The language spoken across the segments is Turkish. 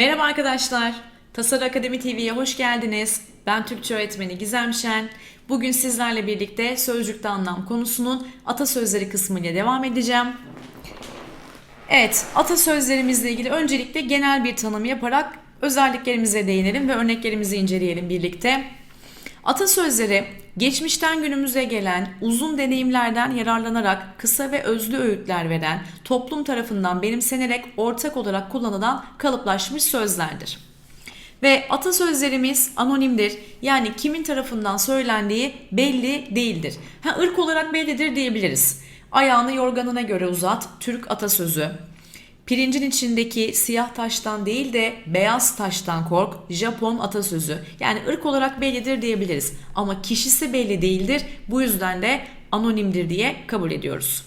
Merhaba arkadaşlar. Tasarı Akademi TV'ye hoş geldiniz. Ben Türkçe öğretmeni Gizem Şen. Bugün sizlerle birlikte sözcükte anlam konusunun atasözleri kısmıyla devam edeceğim. Evet, atasözlerimizle ilgili öncelikle genel bir tanım yaparak özelliklerimize değinelim ve örneklerimizi inceleyelim birlikte. Atasözleri geçmişten günümüze gelen uzun deneyimlerden yararlanarak kısa ve özlü öğütler veren, toplum tarafından benimsenerek ortak olarak kullanılan kalıplaşmış sözlerdir. Ve atasözlerimiz anonimdir. Yani kimin tarafından söylendiği belli değildir. Ha ırk olarak bellidir diyebiliriz. Ayağını yorganına göre uzat, Türk atasözü. Pirincin içindeki siyah taştan değil de beyaz taştan kork, Japon atasözü. Yani ırk olarak bellidir diyebiliriz. Ama kişisi belli değildir. Bu yüzden de anonimdir diye kabul ediyoruz.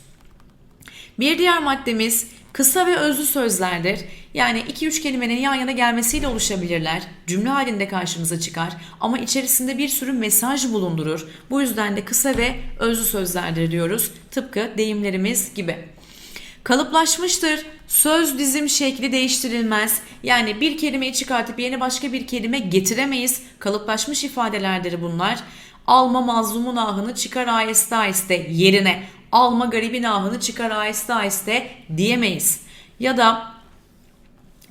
Bir diğer maddemiz kısa ve özlü sözlerdir. Yani 2-3 kelimenin yan yana gelmesiyle oluşabilirler. Cümle halinde karşımıza çıkar ama içerisinde bir sürü mesaj bulundurur. Bu yüzden de kısa ve özlü sözlerdir diyoruz. Tıpkı deyimlerimiz gibi. Kalıplaşmıştır. Söz dizim şekli değiştirilmez. Yani bir kelimeyi çıkartıp yeni başka bir kelime getiremeyiz. Kalıplaşmış ifadelerdir bunlar. Alma mazlumun ahını çıkar aheste aheste yerine. Alma garibin ahını çıkar aheste aheste diyemeyiz. Ya da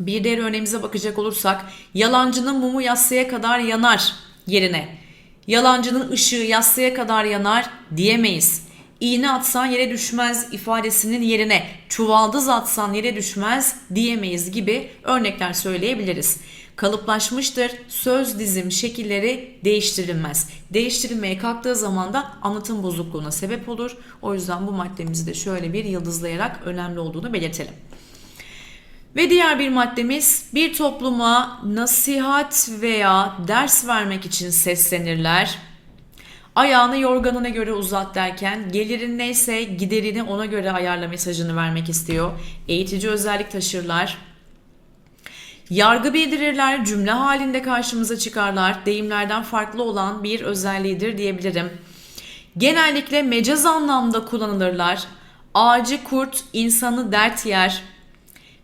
bir diğer örneğimize bakacak olursak yalancının mumu yassıya kadar yanar yerine. Yalancının ışığı yassıya kadar yanar diyemeyiz. İğne atsan yere düşmez ifadesinin yerine çuvaldız atsan yere düşmez diyemeyiz gibi örnekler söyleyebiliriz. Kalıplaşmıştır. Söz dizim şekilleri değiştirilmez. Değiştirilmeye kalktığı zaman da anlatım bozukluğuna sebep olur. O yüzden bu maddemizi de şöyle bir yıldızlayarak önemli olduğunu belirtelim. Ve diğer bir maddemiz bir topluma nasihat veya ders vermek için seslenirler. Ayağını yorganına göre uzat derken gelirin neyse giderini ona göre ayarla mesajını vermek istiyor. Eğitici özellik taşırlar. Yargı bildirirler, cümle halinde karşımıza çıkarlar. Deyimlerden farklı olan bir özelliğidir diyebilirim. Genellikle mecaz anlamda kullanılırlar. Ağacı kurt, insanı dert yer.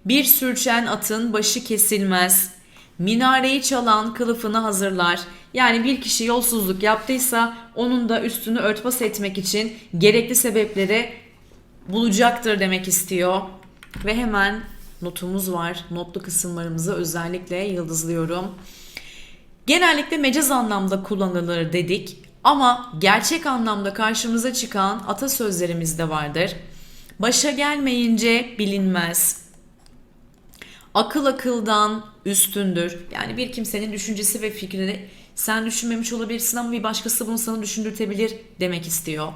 Bir sürçen atın başı kesilmez. Minareyi çalan kılıfını hazırlar. Yani bir kişi yolsuzluk yaptıysa onun da üstünü örtbas etmek için gerekli sebepleri bulacaktır demek istiyor. Ve hemen notumuz var. Notlu kısımlarımızı özellikle yıldızlıyorum. Genellikle mecaz anlamda kullanılır dedik ama gerçek anlamda karşımıza çıkan atasözlerimiz de vardır. Başa gelmeyince bilinmez. Akıl akıldan üstündür. Yani bir kimsenin düşüncesi ve fikrini sen düşünmemiş olabilirsin ama bir başkası bunu sana düşündürtebilir demek istiyor.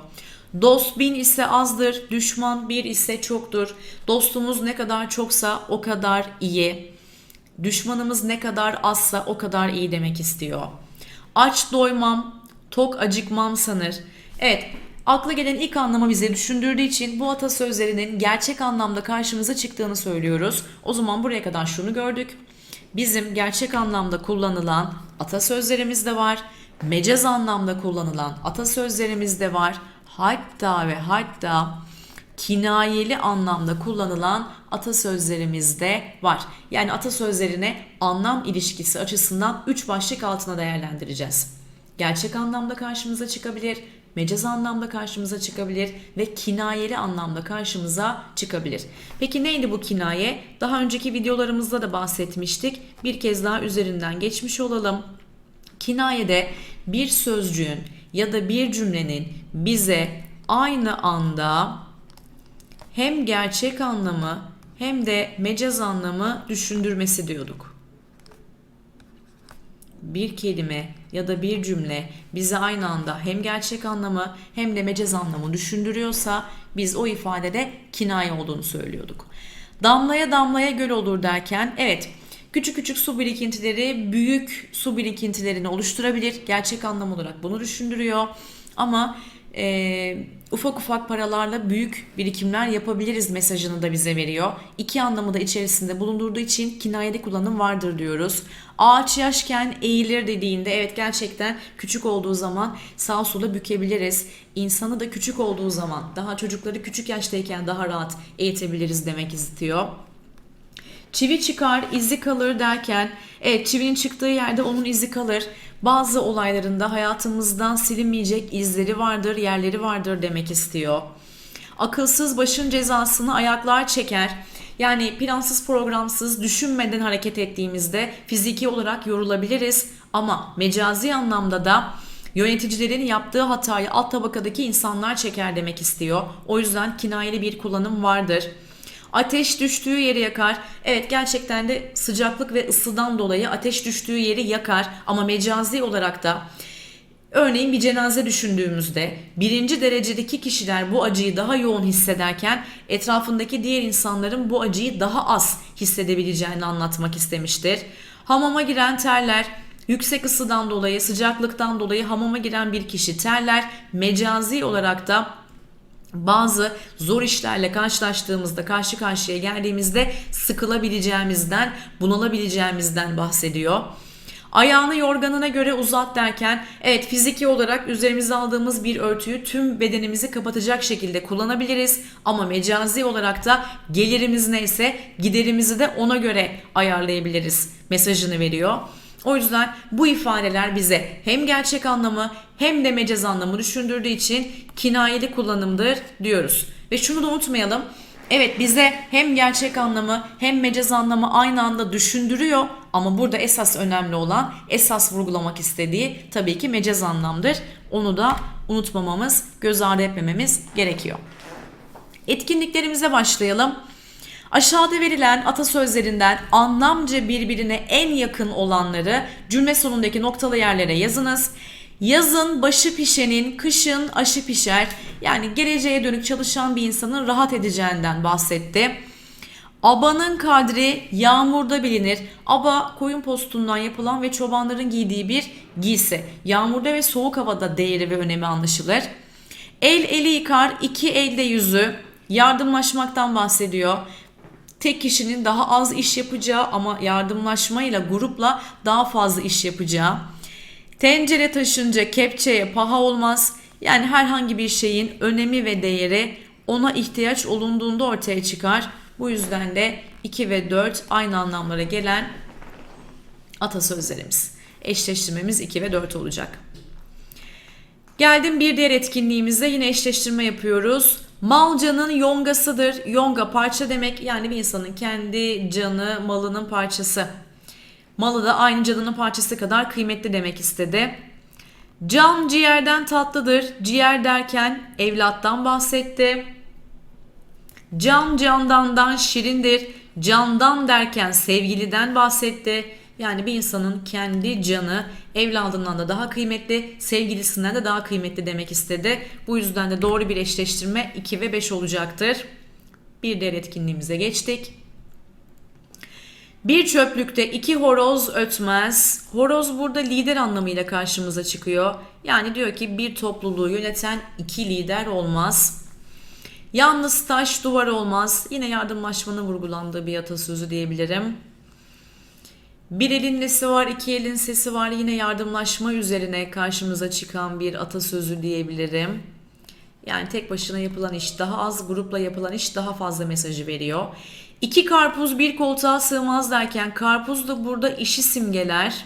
Dost bin ise azdır, düşman bir ise çoktur. Dostumuz ne kadar çoksa o kadar iyi. Düşmanımız ne kadar azsa o kadar iyi demek istiyor. Aç doymam, tok acıkmam sanır. Evet, akla gelen ilk anlamı bize düşündürdüğü için bu atasözlerinin gerçek anlamda karşımıza çıktığını söylüyoruz. O zaman buraya kadar şunu gördük. Bizim gerçek anlamda kullanılan atasözlerimiz de var. Mecaz anlamda kullanılan atasözlerimiz de var. Hatta ve hatta kinayeli anlamda kullanılan atasözlerimiz de var. Yani atasözlerine anlam ilişkisi açısından 3 başlık altına değerlendireceğiz. Gerçek anlamda karşımıza çıkabilir, mecaz anlamda karşımıza çıkabilir ve kinayeli anlamda karşımıza çıkabilir. Peki neydi bu kinaye? Daha önceki videolarımızda da bahsetmiştik. Bir kez daha üzerinden geçmiş olalım. Kinayede bir sözcüğün ya da bir cümlenin bize aynı anda hem gerçek anlamı hem de mecaz anlamı düşündürmesi diyorduk. Bir kelime ya da bir cümle bize aynı anda hem gerçek anlamı hem de mecaz anlamı düşündürüyorsa biz o ifadede kinaye olduğunu söylüyorduk. Damlaya damlaya göl olur derken evet küçük küçük su birikintileri büyük su birikintilerini oluşturabilir. Gerçek anlam olarak bunu düşündürüyor. Ama e, ufak ufak paralarla büyük birikimler yapabiliriz mesajını da bize veriyor. İki anlamı da içerisinde bulundurduğu için kinayeli kullanım vardır diyoruz. Ağaç yaşken eğilir dediğinde evet gerçekten küçük olduğu zaman sağ sola bükebiliriz. İnsanı da küçük olduğu zaman daha çocukları küçük yaştayken daha rahat eğitebiliriz demek istiyor. Çivi çıkar, izi kalır derken evet çivinin çıktığı yerde onun izi kalır. Bazı olaylarında hayatımızdan silinmeyecek izleri vardır, yerleri vardır demek istiyor. Akılsız başın cezasını ayaklar çeker. Yani plansız programsız düşünmeden hareket ettiğimizde fiziki olarak yorulabiliriz ama mecazi anlamda da yöneticilerin yaptığı hatayı alt tabakadaki insanlar çeker demek istiyor. O yüzden kinayeli bir kullanım vardır. Ateş düştüğü yeri yakar. Evet gerçekten de sıcaklık ve ısıdan dolayı ateş düştüğü yeri yakar ama mecazi olarak da Örneğin bir cenaze düşündüğümüzde birinci derecedeki kişiler bu acıyı daha yoğun hissederken etrafındaki diğer insanların bu acıyı daha az hissedebileceğini anlatmak istemiştir. Hamama giren terler, yüksek ısıdan dolayı, sıcaklıktan dolayı hamama giren bir kişi terler. Mecazi olarak da bazı zor işlerle karşılaştığımızda, karşı karşıya geldiğimizde sıkılabileceğimizden, bunalabileceğimizden bahsediyor. Ayağını yorganına göre uzat derken evet fiziki olarak üzerimize aldığımız bir örtüyü tüm bedenimizi kapatacak şekilde kullanabiliriz ama mecazi olarak da gelirimiz neyse giderimizi de ona göre ayarlayabiliriz mesajını veriyor. O yüzden bu ifadeler bize hem gerçek anlamı hem de mecaz anlamı düşündürdüğü için kinayeli kullanımdır diyoruz. Ve şunu da unutmayalım. Evet bize hem gerçek anlamı hem mecaz anlamı aynı anda düşündürüyor ama burada esas önemli olan esas vurgulamak istediği tabii ki mecaz anlamdır. Onu da unutmamamız, göz ardı etmememiz gerekiyor. Etkinliklerimize başlayalım. Aşağıda verilen atasözlerinden anlamca birbirine en yakın olanları cümle sonundaki noktalı yerlere yazınız. Yazın başı pişenin, kışın aşı pişer. Yani geleceğe dönük çalışan bir insanın rahat edeceğinden bahsetti. Abanın kadri yağmurda bilinir. Aba koyun postundan yapılan ve çobanların giydiği bir giysi. Yağmurda ve soğuk havada değeri ve önemi anlaşılır. El eli yıkar, iki elde yüzü. Yardımlaşmaktan bahsediyor. Tek kişinin daha az iş yapacağı ama yardımlaşmayla, grupla daha fazla iş yapacağı. Tencere taşınca kepçeye paha olmaz. Yani herhangi bir şeyin önemi ve değeri ona ihtiyaç olunduğunda ortaya çıkar. Bu yüzden de 2 ve 4 aynı anlamlara gelen atasözlerimiz. Eşleştirmemiz 2 ve 4 olacak. Geldim bir diğer etkinliğimizde yine eşleştirme yapıyoruz. Malcanın yongasıdır. Yonga parça demek yani bir insanın kendi canı malının parçası. Malı da aynı canının parçası kadar kıymetli demek istedi. Can ciğerden tatlıdır. Ciğer derken evlattan bahsetti. Can candandan şirindir. Candan derken sevgiliden bahsetti. Yani bir insanın kendi canı evladından da daha kıymetli, sevgilisinden de daha kıymetli demek istedi. Bu yüzden de doğru bir eşleştirme 2 ve 5 olacaktır. Bir diğer etkinliğimize geçtik. Bir çöplükte iki horoz ötmez. Horoz burada lider anlamıyla karşımıza çıkıyor. Yani diyor ki bir topluluğu yöneten iki lider olmaz. Yalnız taş duvar olmaz. Yine yardımlaşmanın vurgulandığı bir atasözü diyebilirim. Bir elin nesi var, iki elin sesi var. Yine yardımlaşma üzerine karşımıza çıkan bir atasözü diyebilirim. Yani tek başına yapılan iş daha az, grupla yapılan iş daha fazla mesajı veriyor. İki karpuz bir koltuğa sığmaz derken karpuz da burada işi simgeler.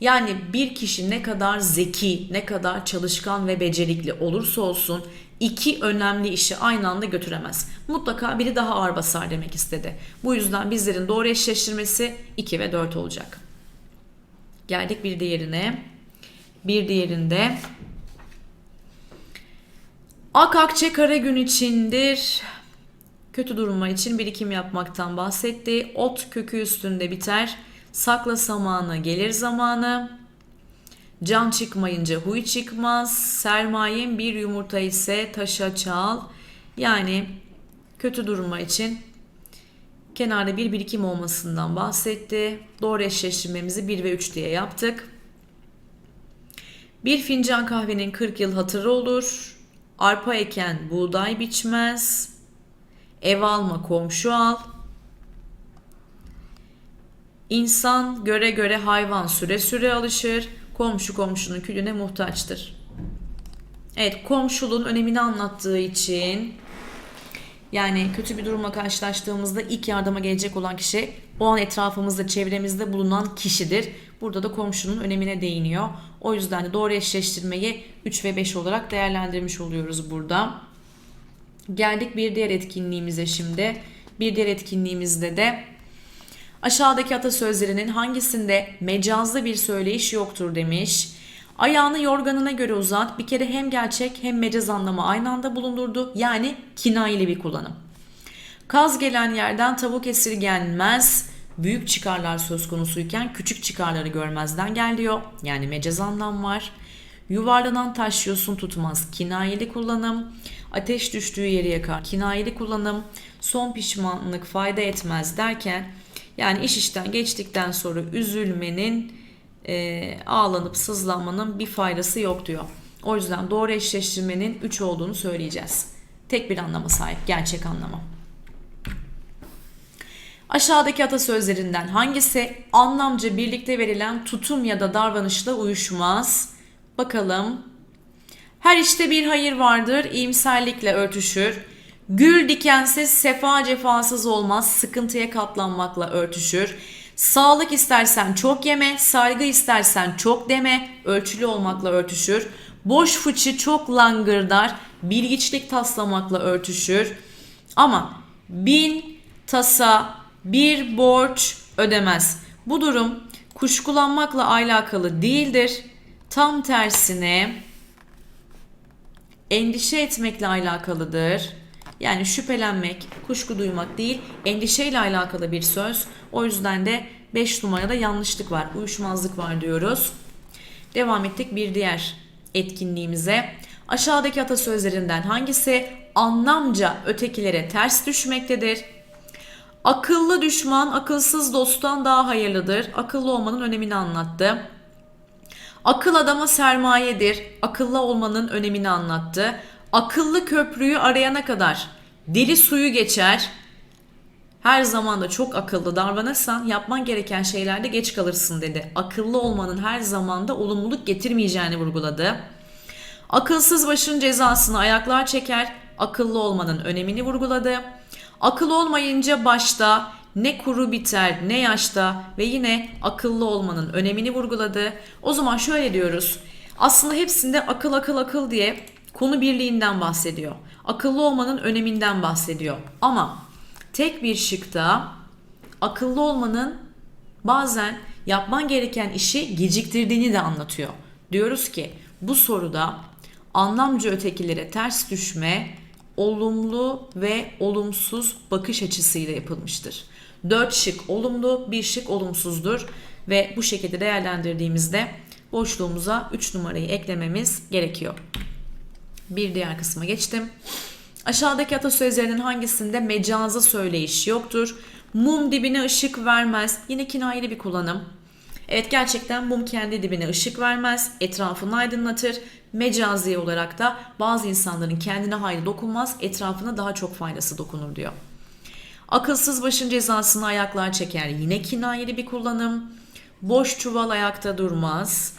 Yani bir kişi ne kadar zeki, ne kadar çalışkan ve becerikli olursa olsun iki önemli işi aynı anda götüremez. Mutlaka biri daha ağır basar demek istedi. Bu yüzden bizlerin doğru eşleştirmesi 2 ve 4 olacak. Geldik bir diğerine. Bir diğerinde Ak akçe kara gün içindir. Kötü duruma için birikim yapmaktan bahsetti. Ot kökü üstünde biter. Sakla samanı gelir zamanı. Can çıkmayınca huy çıkmaz. Sermayen bir yumurta ise taşa çal. Yani kötü duruma için kenarda bir birikim olmasından bahsetti. Doğru eşleştirmemizi 1 ve 3 diye yaptık. Bir fincan kahvenin 40 yıl hatırı olur. Arpa eken buğday biçmez. Ev alma komşu al. İnsan göre göre hayvan süre süre alışır. Komşu komşunun külüne muhtaçtır. Evet komşuluğun önemini anlattığı için Yani kötü bir durumla karşılaştığımızda ilk yardıma gelecek olan kişi o an etrafımızda, çevremizde bulunan kişidir. Burada da komşunun önemine değiniyor. O yüzden de doğru eşleştirmeyi 3 ve 5 olarak değerlendirmiş oluyoruz burada. Geldik bir diğer etkinliğimize şimdi. Bir diğer etkinliğimizde de aşağıdaki atasözlerinin hangisinde mecazlı bir söyleyiş yoktur demiş. Ayağını yorganına göre uzat. Bir kere hem gerçek hem mecaz anlamı aynı anda bulundurdu. Yani kinayeli bir kullanım. Kaz gelen yerden tavuk esirgenmez. Büyük çıkarlar söz konusuyken küçük çıkarları görmezden geliyor. Yani mecaz anlam var. Yuvarlanan taş yosun tutmaz. Kinayeli kullanım. Ateş düştüğü yeri yakar. Kinayeli kullanım. Son pişmanlık fayda etmez derken yani iş işten geçtikten sonra üzülmenin e, ağlanıp sızlanmanın bir faydası yok diyor. O yüzden doğru eşleştirmenin 3 olduğunu söyleyeceğiz. Tek bir anlama sahip, gerçek anlamı. Aşağıdaki atasözlerinden hangisi anlamca birlikte verilen tutum ya da davranışla uyuşmaz? Bakalım. Her işte bir hayır vardır, iyimserlikle örtüşür. Gül dikensiz, sefa cefasız olmaz, sıkıntıya katlanmakla örtüşür. Sağlık istersen çok yeme, saygı istersen çok deme, ölçülü olmakla örtüşür. Boş fıçı çok langırdar, bilgiçlik taslamakla örtüşür. Ama bin tasa bir borç ödemez. Bu durum kuşkulanmakla alakalı değildir. Tam tersine endişe etmekle alakalıdır. Yani şüphelenmek, kuşku duymak değil, endişeyle alakalı bir söz. O yüzden de 5 numarada yanlışlık var, uyuşmazlık var diyoruz. Devam ettik bir diğer etkinliğimize. Aşağıdaki atasözlerinden hangisi anlamca ötekilere ters düşmektedir? Akıllı düşman akılsız dosttan daha hayırlıdır. Akıllı olmanın önemini anlattı. Akıl adama sermayedir. Akıllı olmanın önemini anlattı. Akıllı köprüyü arayana kadar deli suyu geçer. Her zaman da çok akıllı davranırsan yapman gereken şeylerde geç kalırsın dedi. Akıllı olmanın her zaman da olumluluk getirmeyeceğini vurguladı. Akılsız başın cezasını ayaklar çeker. Akıllı olmanın önemini vurguladı. Akıl olmayınca başta ne kuru biter ne yaşta ve yine akıllı olmanın önemini vurguladı. O zaman şöyle diyoruz. Aslında hepsinde akıl akıl akıl diye konu birliğinden bahsediyor. Akıllı olmanın öneminden bahsediyor. Ama tek bir şıkta akıllı olmanın bazen yapman gereken işi geciktirdiğini de anlatıyor. Diyoruz ki bu soruda anlamcı ötekilere ters düşme olumlu ve olumsuz bakış açısıyla yapılmıştır. 4 şık olumlu, bir şık olumsuzdur ve bu şekilde değerlendirdiğimizde boşluğumuza 3 numarayı eklememiz gerekiyor. Bir diğer kısma geçtim. Aşağıdaki atasözlerinin hangisinde mecaza söyleyiş yoktur? Mum dibine ışık vermez. Yine kinayeli bir kullanım. Evet gerçekten mum kendi dibine ışık vermez, etrafını aydınlatır. Mecazi olarak da bazı insanların kendine hayli dokunmaz, etrafına daha çok faydası dokunur diyor. Akılsız başın cezasını ayaklar çeker. Yine kinayeli bir kullanım. Boş çuval ayakta durmaz.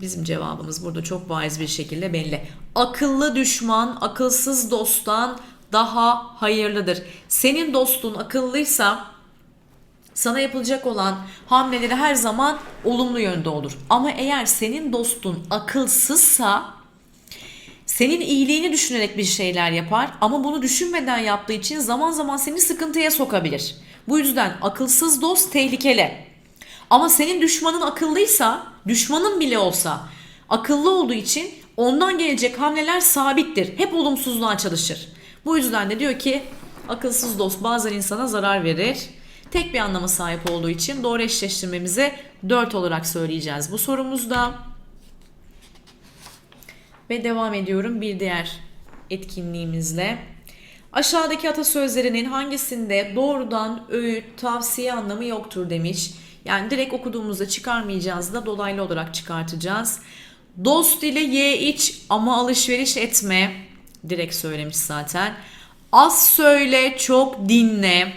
Bizim cevabımız burada çok bariz bir şekilde belli. Akıllı düşman akılsız dosttan daha hayırlıdır. Senin dostun akıllıysa sana yapılacak olan hamleleri her zaman olumlu yönde olur. Ama eğer senin dostun akılsızsa senin iyiliğini düşünerek bir şeyler yapar ama bunu düşünmeden yaptığı için zaman zaman seni sıkıntıya sokabilir. Bu yüzden akılsız dost tehlikeli. Ama senin düşmanın akıllıysa, düşmanın bile olsa akıllı olduğu için ondan gelecek hamleler sabittir. Hep olumsuzluğa çalışır. Bu yüzden de diyor ki akılsız dost bazen insana zarar verir. Tek bir anlama sahip olduğu için doğru eşleştirmemizi 4 olarak söyleyeceğiz bu sorumuzda. Ve devam ediyorum bir diğer etkinliğimizle. Aşağıdaki atasözlerinin hangisinde doğrudan öğüt, tavsiye anlamı yoktur demiş. Yani direkt okuduğumuzda çıkarmayacağız da dolaylı olarak çıkartacağız. Dost ile ye iç ama alışveriş etme. Direkt söylemiş zaten. Az söyle çok dinle.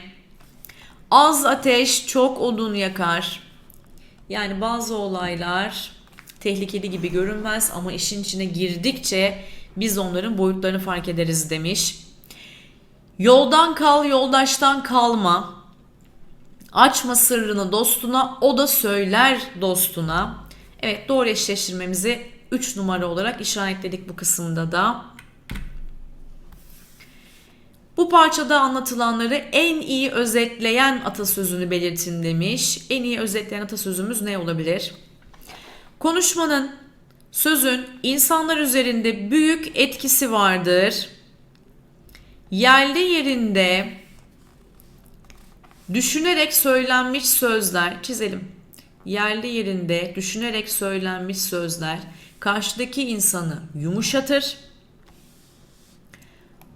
Az ateş çok odun yakar. Yani bazı olaylar tehlikeli gibi görünmez ama işin içine girdikçe biz onların boyutlarını fark ederiz demiş. Yoldan kal, yoldaştan kalma. Açma sırrını dostuna, o da söyler dostuna. Evet doğru eşleştirmemizi 3 numara olarak işaretledik bu kısımda da. Bu parçada anlatılanları en iyi özetleyen atasözünü belirtin demiş. En iyi özetleyen atasözümüz ne olabilir? Konuşmanın, sözün insanlar üzerinde büyük etkisi vardır. Yerli yerinde düşünerek söylenmiş sözler çizelim. Yerli yerinde düşünerek söylenmiş sözler karşıdaki insanı yumuşatır.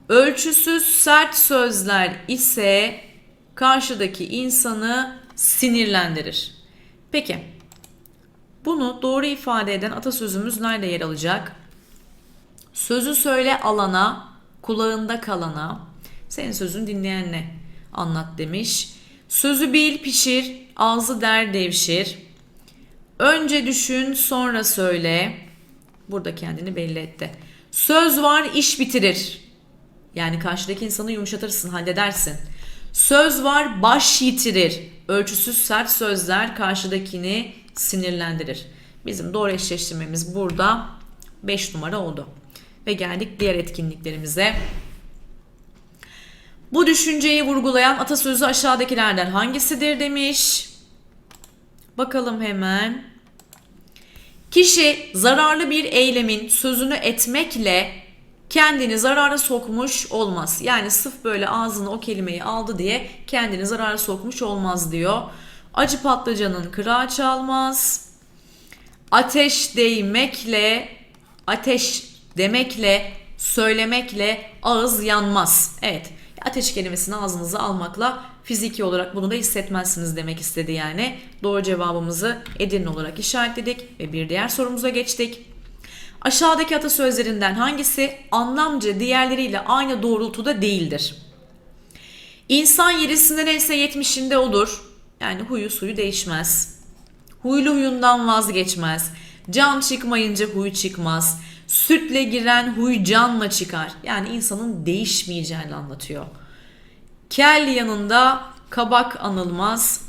Ölçüsüz sert sözler ise karşıdaki insanı sinirlendirir. Peki bunu doğru ifade eden atasözümüz nerede yer alacak? Sözü söyle alana, kulağında kalana, senin sözün dinleyenle anlat demiş. Sözü bil pişir, ağzı der devşir. Önce düşün, sonra söyle. Burada kendini belli etti. Söz var, iş bitirir. Yani karşıdaki insanı yumuşatırsın, halledersin. Söz var, baş yitirir. Ölçüsüz sert sözler karşıdakini sinirlendirir. Bizim doğru eşleştirmemiz burada 5 numara oldu. Ve geldik diğer etkinliklerimize. Bu düşünceyi vurgulayan atasözü aşağıdakilerden hangisidir demiş. Bakalım hemen. Kişi zararlı bir eylemin sözünü etmekle kendini zarara sokmuş olmaz. Yani sırf böyle ağzına o kelimeyi aldı diye kendini zarara sokmuş olmaz diyor. Acı patlıcanın kırağı çalmaz. Ateş değmekle, ateş demekle, söylemekle ağız yanmaz. Evet, ateş kelimesini ağzınıza almakla fiziki olarak bunu da hissetmezsiniz demek istedi yani. Doğru cevabımızı Edirne olarak işaretledik ve bir diğer sorumuza geçtik. Aşağıdaki atasözlerinden hangisi anlamca diğerleriyle aynı doğrultuda değildir? İnsan yedisinde neyse yetmişinde olur. Yani huyu suyu değişmez. Huylu huyundan vazgeçmez. Can çıkmayınca huy çıkmaz. Sütle giren huy canla çıkar. Yani insanın değişmeyeceğini anlatıyor. Kel yanında kabak anılmaz.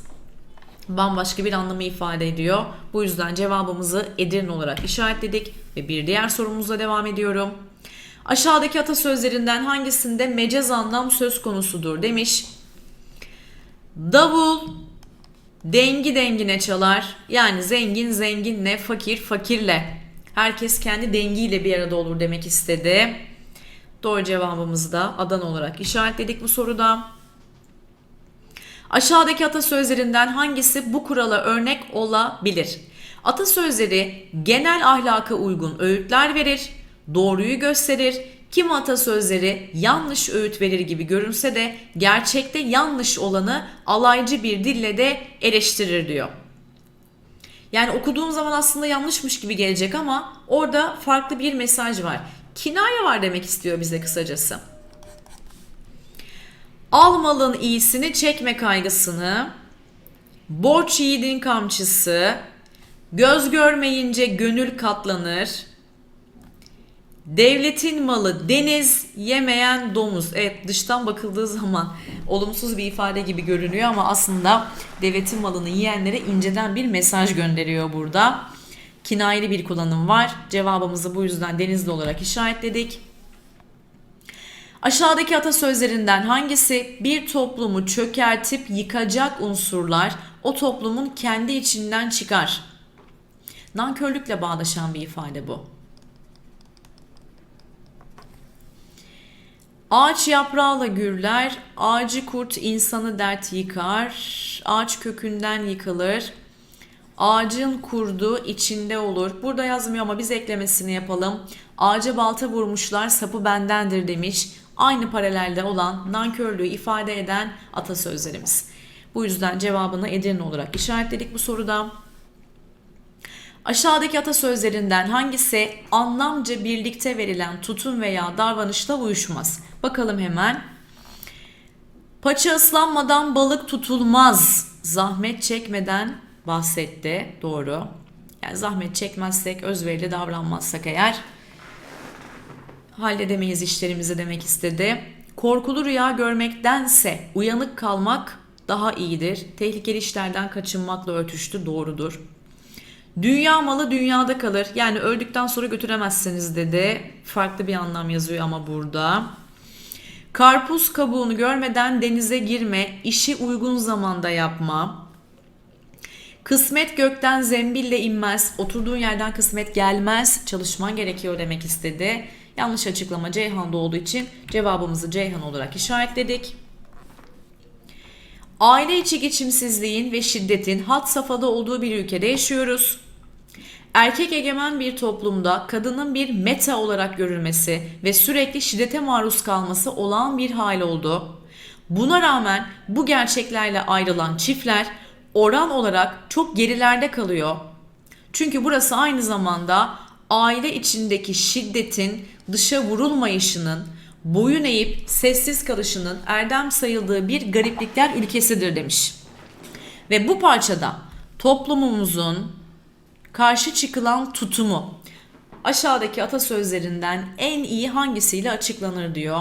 Bambaşka bir anlamı ifade ediyor. Bu yüzden cevabımızı Edirne olarak işaretledik ve bir diğer sorumuzla devam ediyorum. Aşağıdaki atasözlerinden hangisinde mecaz anlam söz konusudur demiş. Davul dengi dengine çalar. Yani zengin zenginle, fakir fakirle. Herkes kendi dengiyle bir arada olur demek istedi. Doğru cevabımızı da Adana olarak işaretledik bu soruda. Aşağıdaki atasözlerinden hangisi bu kurala örnek olabilir? Atasözleri genel ahlaka uygun öğütler verir, doğruyu gösterir. Kim atasözleri yanlış öğüt verir gibi görünse de gerçekte yanlış olanı alaycı bir dille de eleştirir diyor. Yani okuduğun zaman aslında yanlışmış gibi gelecek ama orada farklı bir mesaj var. Kinaye var demek istiyor bize kısacası. Al malın iyisini çekme kaygısını. Borç yiğidin kamçısı. Göz görmeyince gönül katlanır. Devletin malı deniz, yemeyen domuz. Evet dıştan bakıldığı zaman olumsuz bir ifade gibi görünüyor ama aslında devletin malını yiyenlere inceden bir mesaj gönderiyor burada. Kinayeli bir kullanım var. Cevabımızı bu yüzden denizli olarak işaretledik. Aşağıdaki atasözlerinden hangisi bir toplumu çökertip yıkacak unsurlar o toplumun kendi içinden çıkar? Nankörlükle bağdaşan bir ifade bu. Ağaç yaprağıyla gürler, ağacı kurt insanı dert yıkar, ağaç kökünden yıkılır, ağacın kurdu içinde olur. Burada yazmıyor ama biz eklemesini yapalım. Ağaca balta vurmuşlar sapı bendendir demiş. Aynı paralelde olan nankörlüğü ifade eden atasözlerimiz. Bu yüzden cevabını Edirne olarak işaretledik bu soruda. Aşağıdaki atasözlerinden hangisi anlamca birlikte verilen tutum veya davranışla uyuşmaz? Bakalım hemen. Paça ıslanmadan balık tutulmaz. Zahmet çekmeden bahsetti. Doğru. Yani zahmet çekmezsek, özverili davranmazsak eğer halledemeyiz işlerimizi demek istedi. Korkulu rüya görmektense uyanık kalmak daha iyidir. Tehlikeli işlerden kaçınmakla örtüştü doğrudur. Dünya malı dünyada kalır. Yani öldükten sonra götüremezsiniz dedi. Farklı bir anlam yazıyor ama burada. Karpuz kabuğunu görmeden denize girme, işi uygun zamanda yapma. Kısmet gökten zembille inmez, oturduğun yerden kısmet gelmez, çalışman gerekiyor demek istedi. Yanlış açıklama Ceyhan'da olduğu için cevabımızı Ceyhan olarak işaretledik. Aile içi geçimsizliğin ve şiddetin had safhada olduğu bir ülkede yaşıyoruz. Erkek egemen bir toplumda kadının bir meta olarak görülmesi ve sürekli şiddete maruz kalması olağan bir hal oldu. Buna rağmen bu gerçeklerle ayrılan çiftler oran olarak çok gerilerde kalıyor. Çünkü burası aynı zamanda aile içindeki şiddetin dışa vurulmayışının, boyun eğip sessiz kalışının erdem sayıldığı bir gariplikler ülkesidir demiş. Ve bu parçada toplumumuzun karşı çıkılan tutumu aşağıdaki atasözlerinden en iyi hangisiyle açıklanır diyor.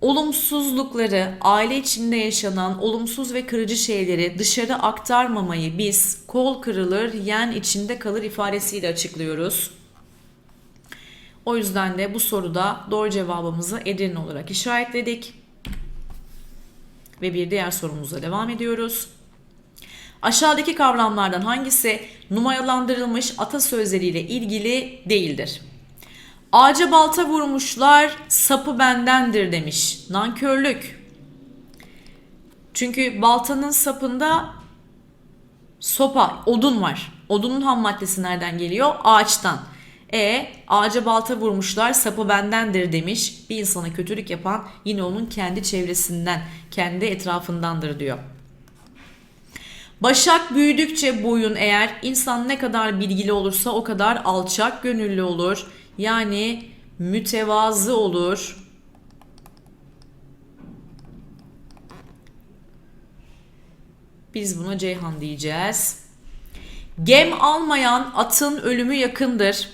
Olumsuzlukları, aile içinde yaşanan olumsuz ve kırıcı şeyleri dışarı aktarmamayı biz kol kırılır, yen içinde kalır ifadesiyle açıklıyoruz. O yüzden de bu soruda doğru cevabımızı Edirne olarak işaretledik. Ve bir diğer sorumuza devam ediyoruz. Aşağıdaki kavramlardan hangisi numaralandırılmış atasözleriyle ilgili değildir? Ağaca balta vurmuşlar, sapı bendendir demiş. Nankörlük. Çünkü baltanın sapında sopa, odun var. Odunun ham maddesi nereden geliyor? Ağaçtan. E ağaca balta vurmuşlar, sapı bendendir demiş. Bir insana kötülük yapan yine onun kendi çevresinden, kendi etrafındandır diyor. Başak büyüdükçe boyun eğer insan ne kadar bilgili olursa o kadar alçak gönüllü olur. Yani mütevazı olur. Biz buna Ceyhan diyeceğiz. Gem almayan atın ölümü yakındır.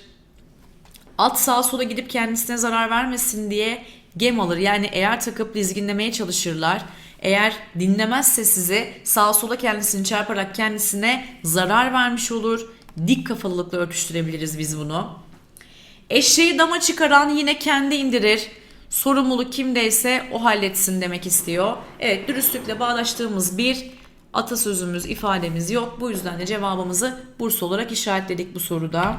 At sağa sola gidip kendisine zarar vermesin diye gem alır. Yani eğer takıp dizginlemeye çalışırlar. Eğer dinlemezse sizi sağa sola kendisini çarparak kendisine zarar vermiş olur. Dik kafalılıkla örtüştürebiliriz biz bunu. Eşeği dama çıkaran yine kendi indirir. Sorumluluk kimdeyse o halletsin demek istiyor. Evet dürüstlükle bağdaştığımız bir atasözümüz, ifademiz yok. Bu yüzden de cevabımızı Bursa olarak işaretledik bu soruda.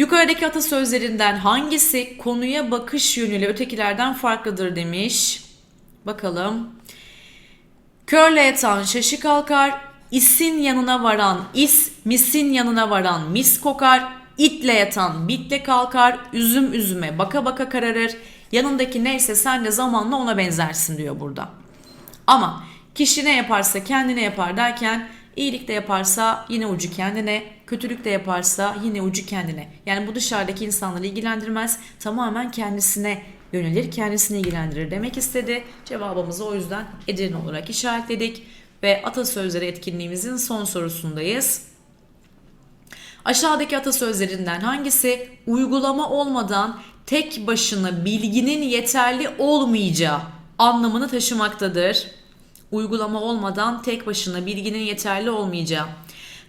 Yukarıdaki atasözlerinden hangisi konuya bakış yönüyle ötekilerden farklıdır demiş. Bakalım. Körle yatan şaşı kalkar, isin yanına varan is, misin yanına varan mis kokar, itle yatan bitle kalkar, üzüm üzüme baka baka kararır, yanındaki neyse sen de zamanla ona benzersin diyor burada. Ama kişi ne yaparsa kendine yapar derken iyilik de yaparsa yine ucu kendine, kötülük de yaparsa yine ucu kendine. Yani bu dışarıdaki insanları ilgilendirmez, tamamen kendisine yönelir, kendisini ilgilendirir demek istedi. Cevabımızı o yüzden Edirne olarak işaretledik ve atasözleri etkinliğimizin son sorusundayız. Aşağıdaki atasözlerinden hangisi uygulama olmadan tek başına bilginin yeterli olmayacağı anlamını taşımaktadır? Uygulama olmadan tek başına bilginin yeterli olmayacağı.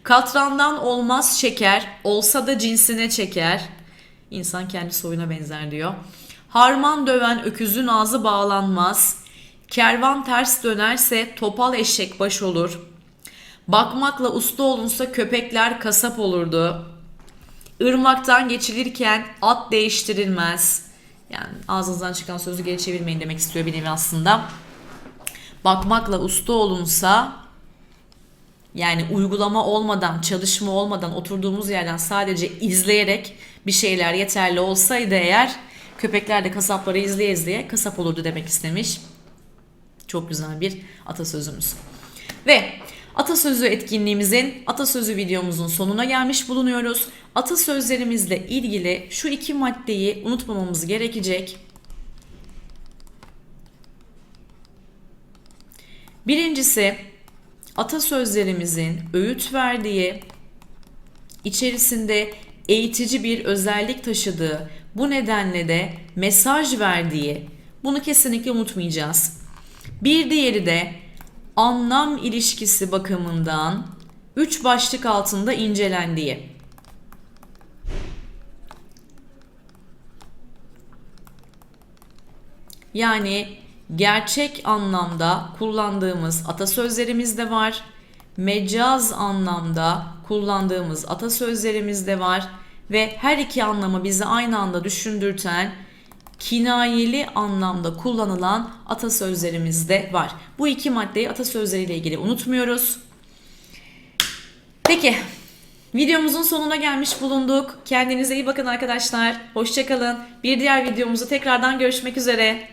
Katrandan olmaz şeker, olsa da cinsine çeker. İnsan kendi soyuna benzer diyor. Harman döven öküzün ağzı bağlanmaz. Kervan ters dönerse topal eşek baş olur. Bakmakla usta olunsa köpekler kasap olurdu. Irmaktan geçilirken at değiştirilmez. Yani ağzınızdan çıkan sözü geri çevirmeyin demek istiyor bir nevi aslında. Bakmakla usta olunsa yani uygulama olmadan, çalışma olmadan oturduğumuz yerden sadece izleyerek bir şeyler yeterli olsaydı eğer köpekler de kasapları izleye izleye kasap olurdu demek istemiş. Çok güzel bir atasözümüz. Ve atasözü etkinliğimizin, atasözü videomuzun sonuna gelmiş bulunuyoruz. Atasözlerimizle ilgili şu iki maddeyi unutmamamız gerekecek. Birincisi atasözlerimizin öğüt verdiği, içerisinde eğitici bir özellik taşıdığı, bu nedenle de mesaj verdiği bunu kesinlikle unutmayacağız. Bir diğeri de anlam ilişkisi bakımından üç başlık altında incelendiği. Yani gerçek anlamda kullandığımız atasözlerimiz de var. Mecaz anlamda kullandığımız atasözlerimiz de var ve her iki anlamı bizi aynı anda düşündürten kinayeli anlamda kullanılan atasözlerimiz de var. Bu iki maddeyi atasözleriyle ilgili unutmuyoruz. Peki videomuzun sonuna gelmiş bulunduk. Kendinize iyi bakın arkadaşlar. Hoşçakalın. Bir diğer videomuzda tekrardan görüşmek üzere.